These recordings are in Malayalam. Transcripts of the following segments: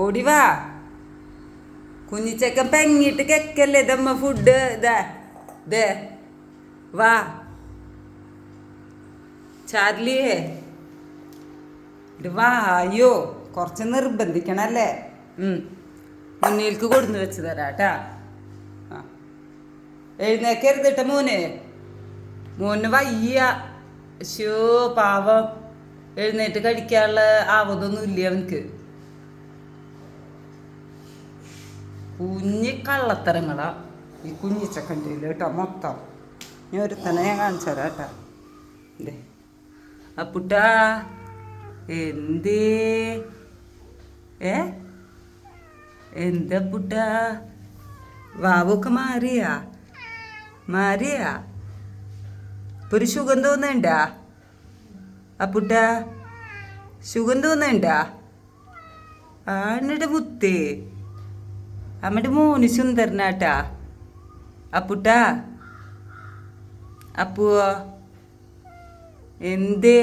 ഓടി വാ. കുഞ്ഞിച്ചക്കൻ പെങ്ങിട്ട് കെക്കല്ലേ ഇതമ്മ ഫുഡ് ഇതാ ദേ വാ. ചാർലിയേ വാ അയ്യോ കുറച്ച് നിർബന്ധിക്കണല്ലേ? മുന്നിലേക്ക് കൊടുന്ന് വെച്ച് തരാട്ടാ എഴുന്നേക്കരുതിട്ട മോനെ. മോന് വയ്യ. ശോ പാവം. എഴുന്നേറ്റ് കഴിക്കാനുള്ള ആവതൊന്നും ഇല്ല അവനക്ക് കുഞ്ഞി കള്ളത്തരങ്ങളാ ഈ കുഞ്ഞിച്ചക്കന്റെ കേട്ടോ മൊത്തം. ഞാൻ ഒരു ഞാൻ കാണിച്ചു തരാം കേട്ടാ. അപ്പുട്ടാ എന്തേ? ഏ? എന്താ വാവൊക്കെ മാറിയാ? മാറിയാ? ഇപ്പൊ ഒരു സുഖം തോന്നണ്ട അപ്പുട്ട സുഖം തോന്നണ്ട ആണിടെ മുത്തേ. അമ്മയുടെ മോന് സുന്ദരനാട്ടാ അപ്പുട്ടാ. അപ്പുവോ. എന്തേ?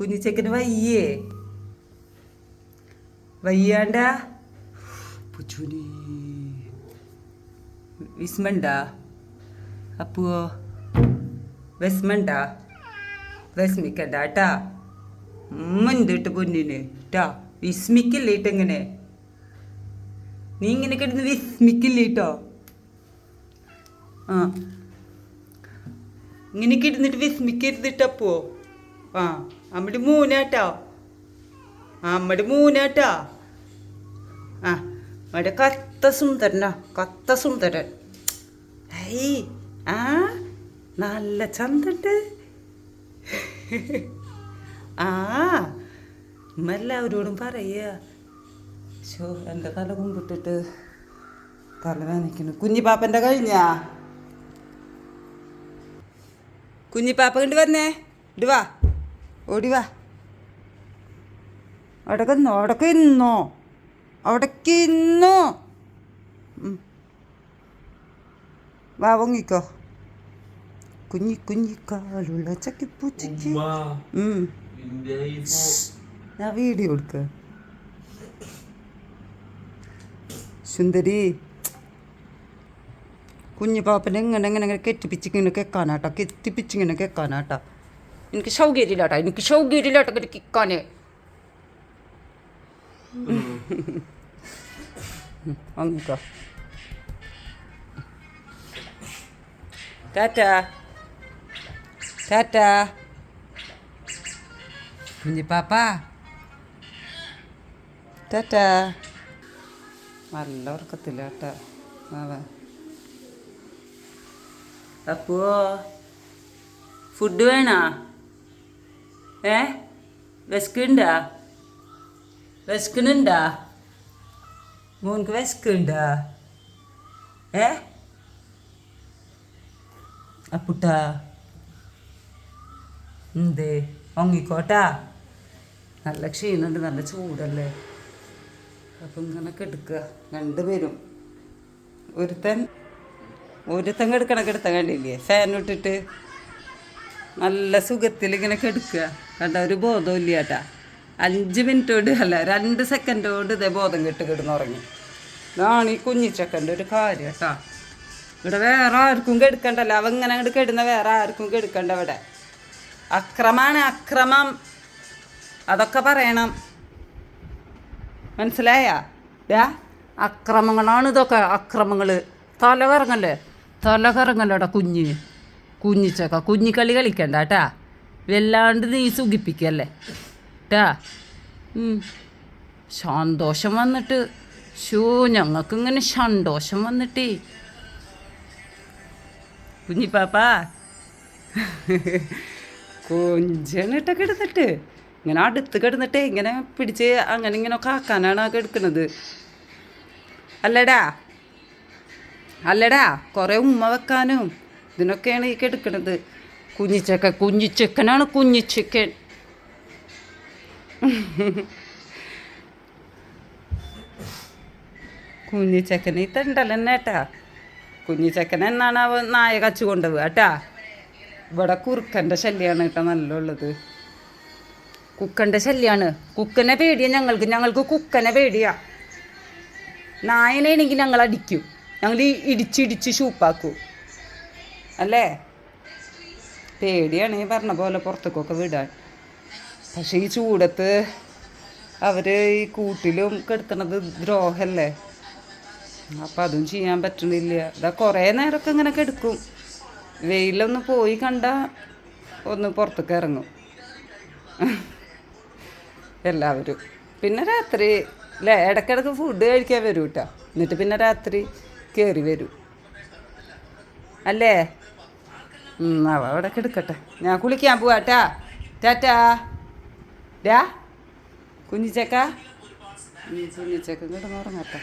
കുഞ്ഞിച്ചക്കന് വയ്യേ. വയ്യാണ്ട? പുച്ചുനി വിസ്മണ്ടാ? അപ്പുവോ. വിസ്മണ്ടാ? വിസ്മിക്കണ്ട കേട്ടാ. ഉമ്മ എന്തിട്ട് പൊന്നിന്? ട്ടാ വിസ്മിക്കില്ലേ ഇട്ടെങ്ങനെ നീ ഇങ്ങനെ കിടന്ന് വിസ്മിക്കില്ല കേട്ടോ ആ. ഇങ്ങനെ കിടന്നിട്ട് വിസ്മിക്കരുതിട്ടപ്പോ? ആ അമ്മയുടെ മൂനാട്ടോ. ആ അമ്മയുടെ മൂന്നാട്ടാ ആ അമ്മയുടെ കത്ത സുന്ദരനാ കത്ത സുന്ദരൻ. ഐ ആ നല്ല ചന്തണ്ട്. ആ ഉമ്മ എല്ലാവരോടും പറയുക ഷോ എന്റെ തല കുമ്പിട്ടിട്ട് തല വേദനിക്കുന്നു കുഞ്ഞിപ്പാപ്പന്റെ കഴിഞ്ഞാ? കുഞ്ഞിപ്പാപ്പ കണ്ട് വന്നേ. ഇട് വാ. ഓടി വാ. അവിടൊക്കെ ഇന്നോ അവിടൊക്കെ ഇന്നോ അവിടേക്ക് ഇന്നോ ഉം. വാ പൊങ്ങിക്കോ കുഞ്ഞി കുഞ്ഞിക്കാലുള്ള ഫോ- ഞാൻ വീഡിയോ കൊടുക്ക സുന്ദരി. കുഞ്ഞു പാപ്പനെ ഇങ്ങനെ ഇങ്ങനെ ഇങ്ങനെ കെട്ടിപ്പിച്ച് ഇങ്ങനെ കേൾക്കാനാട്ടോ കെട്ടിപ്പിച്ച് ഇങ്ങനെ കേൾക്കാനാട്ടോ എനിക്ക് സൗകര്യമില്ലാട്ടോ എനിക്ക് സൗകര്യമില്ലാട്ടോ ഇങ്ങനെ കിക്കാന്. അങ്ങോ ടാറ്റാ. ടാറ്റാ. കുഞ്ഞിപ്പാപ്പ ടാറ്റാ. നല്ല ഉറക്കത്തില്ല കേട്ടോ അവ അപ്പോ ഫുഡ് വേണോ? ഏ? വിശക്കുണ്ടാ? വിശക്കുന്നുണ്ടാ? മോൻക്ക് വിശക്കുണ്ടാ? ഏ? അപ്പുട്ടാ. എന്തേ? ഒങ്ങിക്കോട്ടാ നല്ല ക്ഷീണുണ്ട് നല്ല ചൂടല്ലേ? അപ്പം ഇങ്ങനെ കെടുക്കുക. രണ്ടുപേരും. ഒരുത്തൻ ഒരുത്തൻ കെടുക്കണ കിടത്തം കണ്ടില്ലേ? ഫാൻ ഇട്ടിട്ട് നല്ല സുഖത്തിൽ ഇങ്ങനെ കെടുക്കുക. കണ്ട ഒരു ബോധമില്ല കേട്ടാ. അഞ്ച് മിനിറ്റോട് അല്ല രണ്ട് സെക്കൻഡോട് ഇതേ ബോധം കെട്ട് കിടന്നുറങ്ങി. ഇതാണ് ഈ കുഞ്ഞിച്ചക്കന്റെ ഒരു കാര്യം കേട്ടാ. ഇവിടെ വേറെ ആർക്കും കെടുക്കണ്ടല്ലോ. അവ ഇങ്ങനെ അങ്ങോട്ട് കെടുന്ന വേറെ ആർക്കും കെടുക്കണ്ട അവിടെ അക്രമാണ് അക്രമം. അതൊക്കെ പറയണം. മനസ്സിലായ? അക്രമങ്ങളാണ് ഇതൊക്കെ. അക്രമങ്ങൾ തല കറങ്ങല്ലേ തല കുഞ്ഞ് കുഞ്ഞിച്ചക്ക കുഞ്ഞിക്കളി കളിക്കണ്ട കേട്ടാ. വല്ലാണ്ട് നീ സുഖിപ്പിക്കല്ലേ? കേട്ടാ. സന്തോഷം വന്നിട്ട്. ഷോ ഞങ്ങൾക്ക് ഇങ്ങനെ സന്തോഷം വന്നിട്ടേ. കുഞ്ഞിപ്പാപ്പാ. കൊഞ്ചണിട്ടൊക്കെ കിടന്നിട്ട് ഇങ്ങനെ അടുത്ത് കിടന്നിട്ട് ഇങ്ങനെ പിടിച്ച് അങ്ങനെ ഇങ്ങനെ ആക്കാനാണ് എടുക്കുന്നത്. അല്ലടാ. അല്ലടാ കുറേ ഉമ്മ വെക്കാനും ഇതിനൊക്കെയാണ് ഈ കെടുക്കണത്. കുഞ്ഞിച്ചക്ക കുഞ്ഞിച്ചക്കനാണ് കുഞ്ഞിച്ചക്കൻ. കുഞ്ഞിച്ചക്കൻ ഈ തണ്ടല്ല കേട്ടാ കുഞ്ഞിച്ചക്കൻ എന്നാണ് അവ നായ കച്ചു കൊണ്ടുപോവുക കേട്ടാ? ഇവിടെ കുറുക്കന്റെ ശല്യമാണ് കേട്ടോ നല്ലുള്ളത്. കുക്കന്റെ ശല്യമാണ് കുക്കനെ പേടിയ ഞങ്ങൾക്ക്. ഞങ്ങൾക്ക് കുക്കനെ പേടിയാ. നായനാണെങ്കിൽ ഞങ്ങൾ അടിക്കും. ഞങ്ങൾ ഇടിച്ചിടിച്ച് ഷൂപ്പാക്കും. അല്ലേ? പേടിയാണ് ഈ പറഞ്ഞ പോലെ പുറത്തേക്കൊക്കെ വിടാൻ. പക്ഷെ ഈ ചൂടത്ത് അവർ ഈ കൂട്ടിലും കെടുത്തണത് ദ്രോഹല്ലേ? അപ്പം അതും ചെയ്യാൻ പറ്റണില്ല ഇതാ കുറേ നേരമൊക്കെ ഇങ്ങനെ കെടുക്കും. വെയിലൊന്ന് പോയി കണ്ടാൽ ഒന്ന് പുറത്തേക്ക് ഇറങ്ങും. എല്ലാവരും. പിന്നെ രാത്രി അല്ലേ ഇടയ്ക്കിടയ്ക്ക് ഫുഡ് കഴിക്കാൻ വരും കേട്ടോ എന്നിട്ട് പിന്നെ രാത്രി കയറി വരും. അല്ലേ? അവ അവിടെ കിടക്കട്ടെ ഞാൻ കുളിക്കാൻ പോവാട്ടാ ടാറ്റാ. ഡാ കുഞ്ഞിച്ചക്ക? കുഞ്ഞിച്ചക്ക കിടന്നുറങ്ങട്ടെ